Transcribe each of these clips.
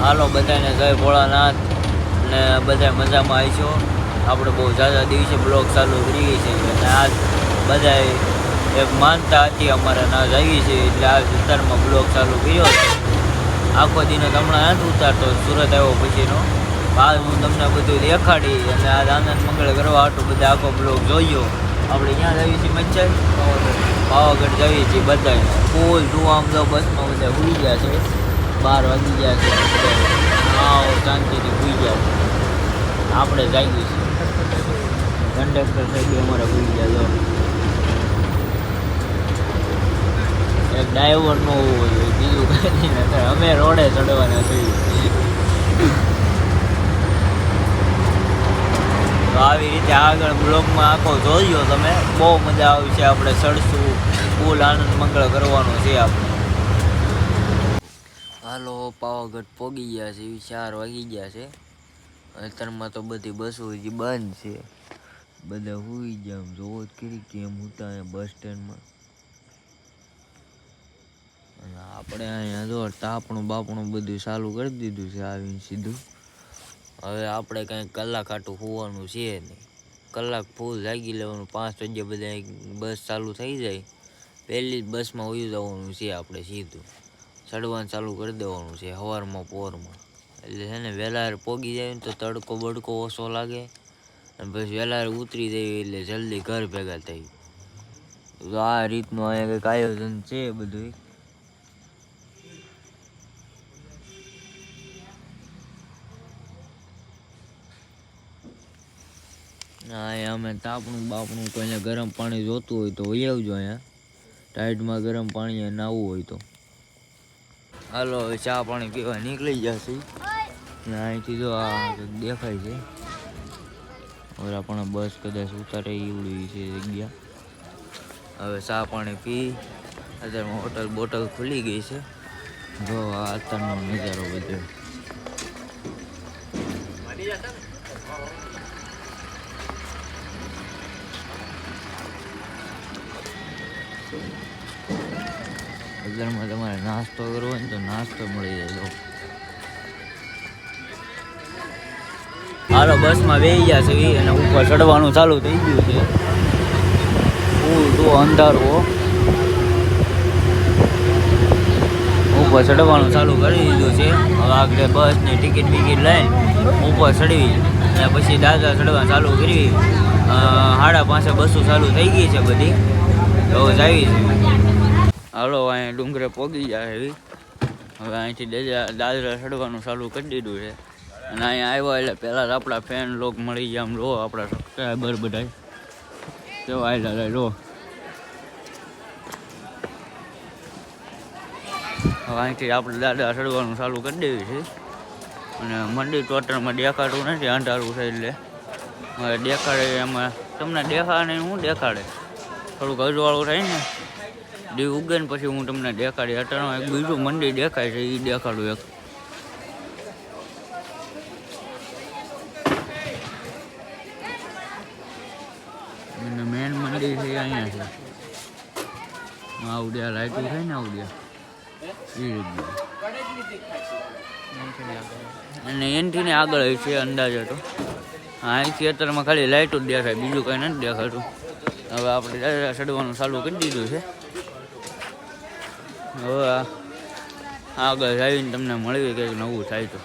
હાલો, બધાને જય ભોળાનાથ ને બધા મજામાં આવીશું. આપણે બહુ ઝાઝા દિવસે બ્લોગ ચાલુ કરીએ છીએ અને આજ બધા એક માનતા હતી અમારે ના આવી છે એટલે આ વિસ્તારમાં બ્લોગ ચાલુ કર્યો આખો દિનો હમણાં નથી ઉતારતો, સુરત આવ્યો પછીનો. આજ હું તમને બધું દેખાડી અને આજ આનંદ મંગળ કરવા આટલું બધા આખો બ્લોગ જોયો. આપણે ક્યાં જઈએ છીએ મચ્છર? પાવાગઢ જઈએ છીએ બધા ફૂલ તું આમ તો બસમાં બધા ઉડી ગયા છે. બાર વાગી ગયા છે. આવ શાંતિથી ભૂઈ ગયા આપણે જાગ્યું છે કંડક્ટર ગયો અમારે ભૂલી ગયા જો એક ડ્રાઈવર નો હોવો જોઈએ, બીજું કંઈ નથી અમે રોડે ચડવાના છીએ. તો આવી રીતે આગળ બ્લોગમાં આખો જોયો તમે? બહુ મજા આવી છે આપણે ચડશું. ફૂલ આનંદ મંગળ કરવાનો છે આપણે. પાવાગઢ પોગી ગયા છે એ ચાર વાગી ગયા છે. અત્યારમાં તો બધી બસો હજી બંધ છે. બધા હુઈ ગયા જોવો જ કરી કેમ હતા અહીંયા બસ સ્ટેન્ડમાં અને આપણે અહીંયા જો તાપણું બાપણું બધું ચાલુ કરી દીધું છે, આવીને સીધું. હવે આપણે કંઈ કલાક આટું હોવાનું છે નહીં. કલાક ફૂલ જાગી લેવાનું, પાંચ વાગ્યે બધા બસ ચાલુ થઈ જાય. પહેલી જ બસમાં ઉઈ જવાનું છે આપણે સીધું. ચડવાનું ચાલુ કરી દેવાનું છે સવારમાં પોરમાં. એટલે છે ને વહેલા પોગી જાય ને તો તડકો બડકો ઓછો લાગે. અને પછી વહેલા ઉતરી જાય એટલે જલ્દી ઘર ભેગા થઈ તો આ રીતનું અહીંયા કંઈક આયોજન છે બધું એ અમે તાપણું બાપણું કોઈને ગરમ પાણી જોતું હોય તો વહી આવજો અહીંયા. ટાઈટમાં ગરમ પાણી નાવું હોય તો. હાલો, હવે ચા પાણી પીવા નીકળી જશે ને અહીંથી જો આ દેખાય છે. ઓલા પણ બસ કદાચ ઉતારે એવડી છે જગ્યા. હવે ચા પાણી પી, અત્યારમાં હોટલ બોટલ ખુલી ગઈ છે. જો આ અત્યારનો નજારો બધો અત્યારમાં તમારે નાસ્તો કરવો હોય ને તો નાસ્તો મળી જાય હાલો બસમાં બે ગયા છે અને ઉપર ચડવાનું ચાલુ થઈ ગયું છે. ફૂલ તો અંધારો ઉપર ચડવાનું ચાલુ કરી દીધું છે. હવે આગળ બસની ટિકિટ બિકિટ લઈ ઉપર ચડવી અને પછી દાદા ચડવા ચાલુ કરી. અ, સાડા પાંચે બસો ચાલુ થઈ ગઈ છે બધી. તો જાવી છે. હાલો અહીંયા ડુંગરે પોગી જાય એવી હવે અહીંથી દાદા દાદરા ચડવાનું ચાલુ કરી દીધું છે. અને અહીંયા આવ્યા એટલે પહેલાં જ આપણા ફેન લોક મળી ગયા. આમ રો આપણા સબસ્ક્રાઈબર બધા કેવા આવેલા રો હવે અહીંથી આપણે દાદા ચડવાનું ચાલુ કરી દેવી છે. અને મંદિર ટોટલમાં દેખાડવું નથી, અંધારું છે એટલે. હવે દેખાડે એમાં. તમને દેખાડે શું દેખાડે? થોડુંક અજવાળું થાય ને? દી ઉગે ને પછી હું તમને દેખાડી, અત્યારમાં એક બીજું મંદિર દેખાય છે એ દેખાડું એક. મેન મંદિર છે અહીંયા છે. આવડ્યા લાઈટ છે ને આવડ્યા એ જગ્યા અને એનથી ને આગળ છે અંદાજે તો. અહીંથી અત્યારમાં ખાલી લાઈટો જ દેખાય, બીજું કંઈ નથી દેખાતું. હવે આપણે ચડવાનું ચાલુ કરી દીધું છે. હવે આગળ આવીને તમને મળી કંઈક નવું થાય તો.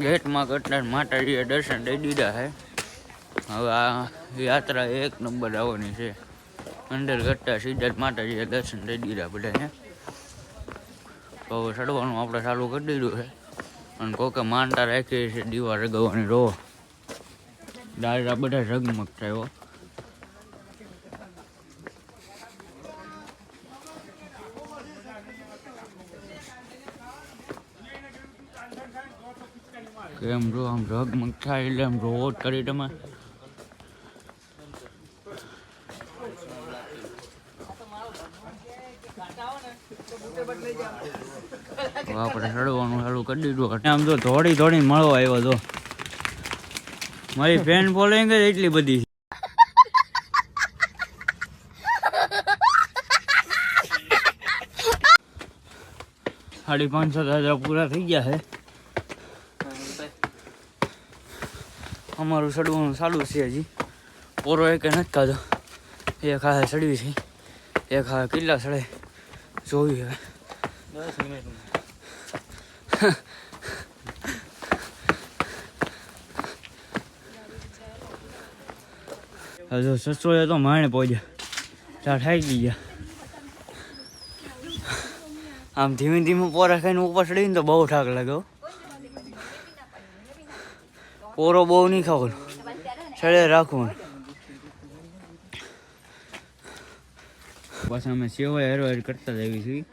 ગેટમાં કટલા માતાજીએ દર્શન દઈ દીધા છે. હવે આ યાત્રા એક નંબર આવવાની છે. અંદર ઘટતા સીધા જ માતાજીએ દર્શન દઈ દીધા બધાને. તો હવે ચડવાનું આપણે ચાલુ કરી દીધું છે. અને કોકે માનતા રાખીએ છીએ દીવા રગવાની. રો ડાયરા બધા ઝગમગ થયો કેમ જો આમ રગમગ થાય એટલે આમ રોડ કરી તમે આપણે ચડવાનું ચાલુ કરી દીધું આમ તો ધોડી ધોડી મળવા આવ્યો તો મારી ફેન ફોલોઈંગ જ એટલી બધી છે. સાડી પાંચસો દાદરા પૂરા થઈ ગયા છે. અમારું સડવાનું ચાલુ છે હજી. પોરો એક નથી ખાધો. એક હાથે સડવી છે. એક હાથે કેટલા સડે જોવી હવે દસ તો માણે પહોંચ્યા ત્યાં થાકી ગયા. આમ ધીમે ધીમે પોરા ખાઈને ઉપર ચડીને તો બહુ ઠાક લાગ્યો પોરો બહુ નહીં ખાવાનો. છડે રાખવાનું. પાછા અમે સેવા હેરો હેર કરતા જ આવી છીએ.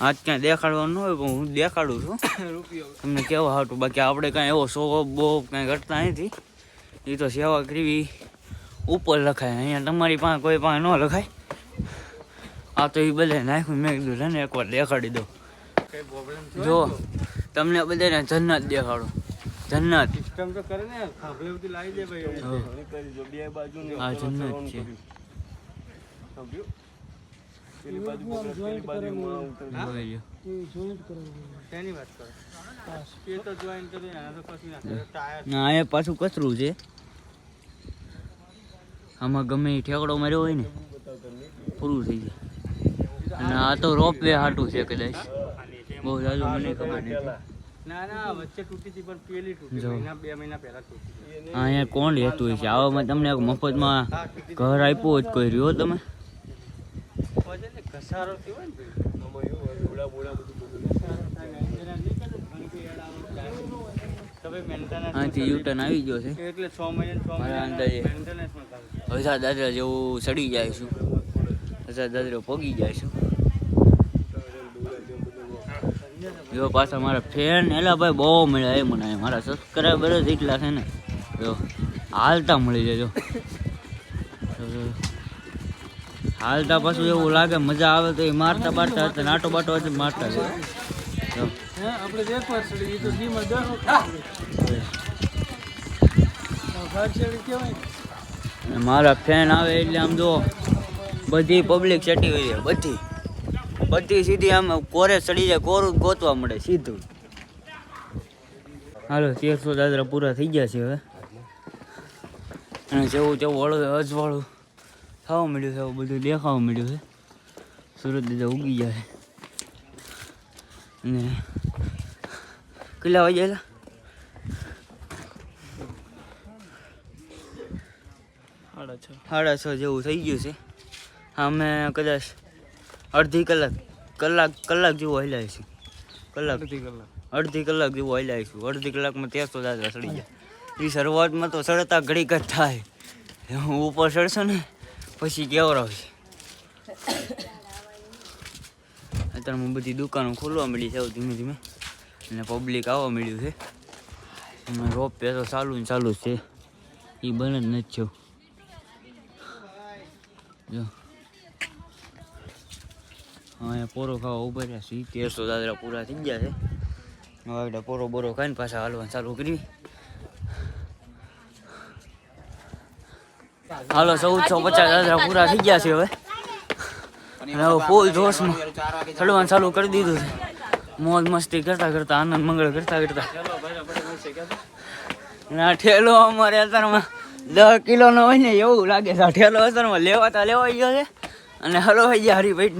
આજ ક્યાં દેખાડવાનું ન હોય પણ હું દેખાડું છું. તમને કેવા હાટું? બાકી આપણે કાંઈ એવો શો બહુ કાંઈ કરતા નથી. એ તો સેવા કરવી ઉપર લખાય. અહીંયા તમારી પાસે કોઈ પાસે ન લખાય. આ તો એ બધે નાખ્યું. મેં કીધું છે ને એકવાર દેખાડી દો. જો તમને બધાને જન્નત દેખાડો. જન્નત. સિસ્ટમ તો કરે ને ખાભલે બધી લાવી દે ભાઈ. હા. બે બાજુ આ જન્નત છે. પેલી બાજુ પેલી બાજુ. શેની વાત કરો? એ તો જોઈન કરી આના તો કશું ના ટાયર. ના એ પાછું કચરું છે. આમાં ગમે એ ઠેકડો માર્યો હોય ને પૂરું થઈ જાય. અને આ તો રોપ વે હાટું છે કદાચ. બહુ જાજુ મને ખબર નથી. ના ના વચ્ચે તૂટી હતી પણ પેલી તૂટી જો. મહિના બે મહિના પહેલા તૂટી હતી. આ અહીંયા કોણ રહેતું હોય છે? આવામાં તમને એક મફતમાં ઘર આપ્યું જ કોઈ રહ્યો તમે. આવે, અહીંથી યુટર્ન આવી ગયો છે. એટલે છ મહિને મારા અંદાજે. maintenance માં ચાલુ. હજાર દાદરા જેવું સડી જાય છું. હજાર દાદરો પગી જાય છું. જો પાછા મારા ફેન એલા ભાઈ બહુ મળ્યા એ મને મારા સબસ્ક્રાઈબર જ એટલા છે ને. જો હાલતા મળી જાય જો જો, જો. હાલતા પાછું એવું લાગે મજા આવે તો એ મારતા બારતા હતા નાટો બાટો હશે મારતા છે મારા ફેન આવે એટલે આમ જો બધી પબ્લિક ચટી હોય છે બધી. બધી સીધી આમ કોરે ચડી જાય કોરું ગોતવા મળે સીધું. હાલો તેરસો દાદરા પૂરા થઈ ગયા છે હવે. અને જેવું જેવું વળું અજવાળું થવા મળ્યું છે એવું બધું દેખાવા મળ્યું છે. સુરત દાદા ઉગી ગયા છે. અને કેટલા વાગ્યા છ. સાડા છ જેવું થઈ ગયું છે. અમે કદાચ અડધી કલાક કલાક કલાક જેવું હલાવીશું કલાક. અડધી કલાક. જેવું હલાવીશું અડધી કલાકમાં તેરસો દાદરા સડી જાય એ શરૂઆતમાં તો સડતા ઘડીક જ થાય. હું ઉપર સડશો ને પછી કેવરાવશે અત્યારે હું બધી દુકાનો ખોલવા મળી છે ધીમે ધીમે. અને પબ્લિક આવવા મળ્યું છે. અને રોપ પે તો ચાલુ ને ચાલુ છે. એ બને જ નથી જો. હા અહીંયા પોરો ખાવા ઊભા રહ્યા છે તેરસો દાદરા પૂરા થઈ ગયા છે. હવે આપણે પોરો બોરો ખાઈને પાછા હાલવાનું ચાલુ કરી હાલો, ચૌદસો પચાસ દાદરા પૂરા થઈ ગયા છે હવે. અને હવે ચડવાનું ચાલુ કરી દીધું છે. મોજ મસ્તી કરતા કરતા, આનંદ મંગળ કરતા કરતા. આ ઠેલો અમારે અત્યારમાં દસ કિલોનો હોય ને એવું લાગે છે. આ ઠેલો અત્યારમાં લેવાતા લેવાઈ ગયો છે. અને હલવાઈ ગયા હરિભાઈ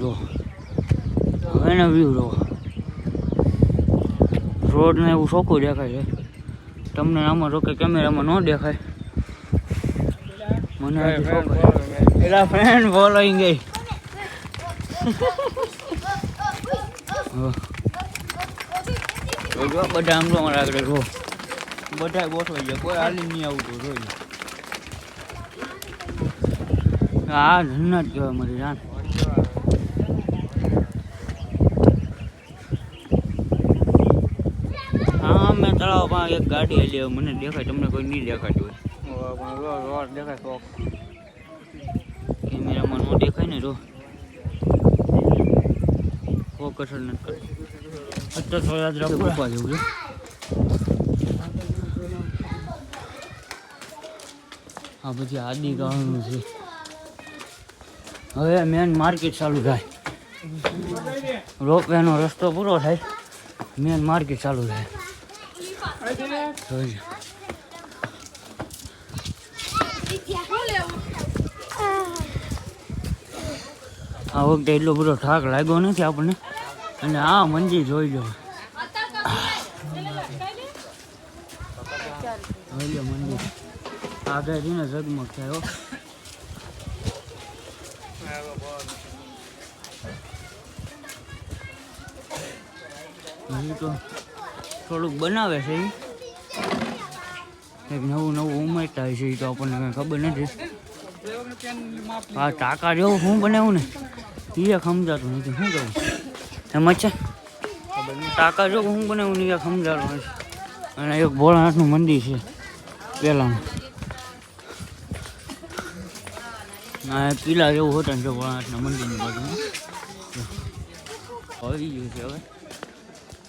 જો. એનો વ્યૂ જો રોડ ને એવું ચોખ્ખું દેખાય છે. તમને આમાં રોકે કેમેરામાં ન દેખાય. મને પેલા ફ્રેન્ડ ફોલોઈંગ ગઈ જો બધા આમ તો મારા આગળ રો બધા ગોઠવાઈ ગયા. કોઈ હાલી નહીં આવતું જોઈએ આ જન્નત કહેવાય મળી જાણ હા મેં તળાવ પાસે એક ગાડી હેલી મને દેખાય તમને કોઈ નહીં દેખાતું હોય. દેખાય કેમેરામાં ન દેખાય ને રો કસર નથી કરતી. અત્યારે જેવું છે. આ પછી આદિ ગાવાનું છે. હવે મેન માર્કેટ ચાલુ થાય. રોપવેનો રસ્તો પૂરો થાય. મેન માર્કેટ ચાલુ થાય. આ વખતે એટલો બધો થાક લાગ્યો નથી આપણને. અને આ મંજી જોઈ લો. મંદિર. આગળથી ને ઝગમગ થાય હજી તો થોડુંક બનાવે છે એ એક નવું નવું ઉમેરતા હોય છે એ તો આપણને કંઈ ખબર નથી. હા ટાકા જેવું શું બનાવ્યું ને? એ સમજાતું નથી. શું કહું એમ જ છે? ટાકા જેવું શું બનાવ્યું ને એ સમજાતું નથી. અને એક ભોળાનાથનું મંદિર છે, પહેલાંનું. એક કિલ્લા જેવું ને જો ભોળાનાથના મંદિરની બાજુમાં. આવી ગયું છે હવે.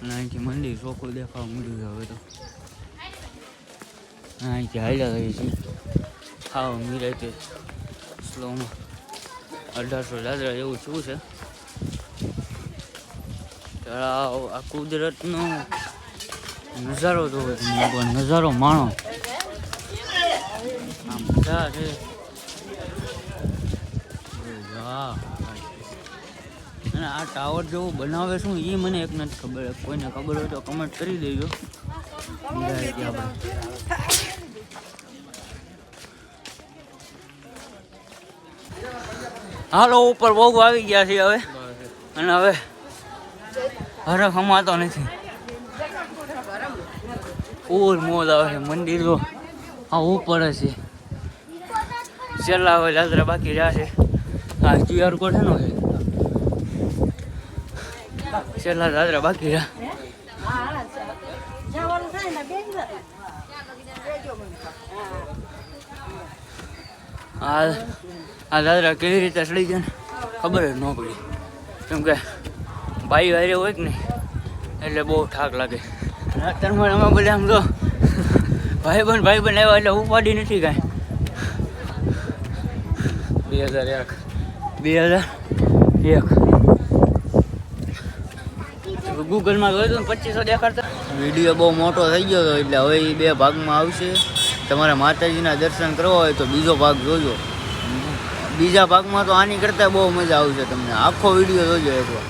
અને અહીંથી મંદિર ચોખ્ખું દેખાવા મળ્યું છે હવે તો. અહીંથી હાલ્યા ગઈ છે. ખાવ મીરાતે સ્લોમાં. અઢારસો દાદરા એવું શું છે? તળાવ, આ કુદરતનો નજારો જોવે નજારો માણો. આ મજા છે. વાહ. અને આ ટાવર જેવું બનાવે શું એ મને એક નથી ખબર. કોઈને ખબર હોય તો કમેન્ટ કરી દેજો. હાલો ઉપર બહુ આવી ગયા છે હવે. અને હવે હરખ હમાતો નથી. ફૂલ મોજ આવે છે મંદિર તો આ ઉપર છે. છેલ્લા હવે દાદરા બાકી રહ્યા છે. આ ક્યુઆર કોડ નો છે છેલ્લા દાદરા બાકી રહ્યા. આ દાદરા કેવી રીતે ચડી ગયા ખબર જ ન પડી. કેમ કે ભાઈ વારે હોય કે નહીં, એટલે બહુ ઠાક લાગે. અત્યારમાં અમે બધા આમ તો ભાઈ બન ભાઈ બન આવ્યા એટલે ઉપાડી નથી કાંઈ. બે હજાર એક. બે હજાર એક. ગૂગલમાં જોયું ને પચીસો દેખાડતા. વીડિયો બહુ મોટો થઈ ગયો હતો, એટલે હવે એ બે ભાગમાં આવશે. તમારે માતાજીના દર્શન કરવા હોય તો બીજો ભાગ જોજો. બીજા ભાગમાં તો આની કરતાં બહુ મજા આવશે તમને. આખો વીડિયો જોજો એકવાર